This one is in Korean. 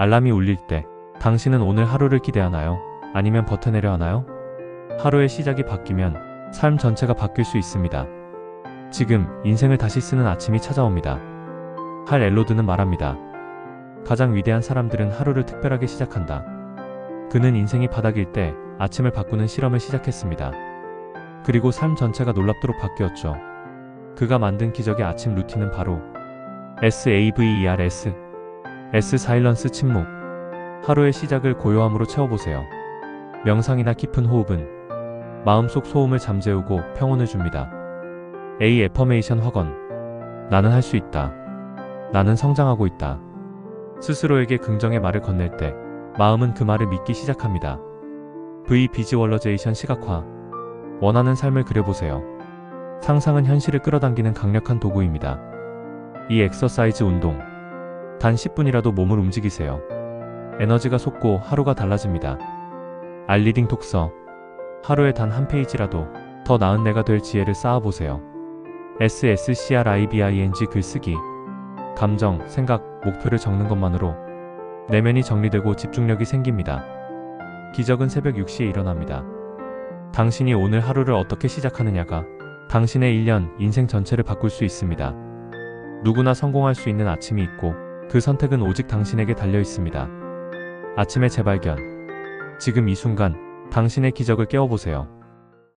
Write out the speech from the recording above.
알람이 울릴 때 당신은 오늘 하루를 기대하나요? 아니면 버텨내려 하나요? 하루의 시작이 바뀌면 삶 전체가 바뀔 수 있습니다. 지금 인생을 다시 쓰는 아침이 찾아옵니다. 할 엘로드는 말합니다. 가장 위대한 사람들은 하루를 특별하게 시작한다. 그는 인생이 바닥일 때 아침을 바꾸는 실험을 시작했습니다. 그리고 삶 전체가 놀랍도록 바뀌었죠. 그가 만든 기적의 아침 루틴은 바로 SAVERS S 사일런스 침묵 하루의 시작을 고요함으로 채워보세요. 명상이나 깊은 호흡은 마음속 소음을 잠재우고 평온을 줍니다. A 애퍼메이션 확언 나는 할 수 있다. 나는 성장하고 있다. 스스로에게 긍정의 말을 건넬 때 마음은 그 말을 믿기 시작합니다. V 비지월러제이션 시각화 원하는 삶을 그려보세요. 상상은 현실을 끌어당기는 강력한 도구입니다. 이 엑서사이즈 운동 단 10분이라도 몸을 움직이세요. 에너지가 솟고 하루가 달라집니다. 알리딩 독서 하루에 단 한 페이지라도 더 나은 내가 될 지혜를 쌓아보세요. SSCRIBING 글쓰기 감정, 생각, 목표를 적는 것만으로 내면이 정리되고 집중력이 생깁니다. 기적은 새벽 6시에 일어납니다. 당신이 오늘 하루를 어떻게 시작하느냐가 당신의 1년, 인생 전체를 바꿀 수 있습니다. 누구나 성공할 수 있는 아침이 있고 그 선택은 오직 당신에게 달려 있습니다. 아침의 재발견. 지금 이 순간 당신의 기적을 깨워보세요.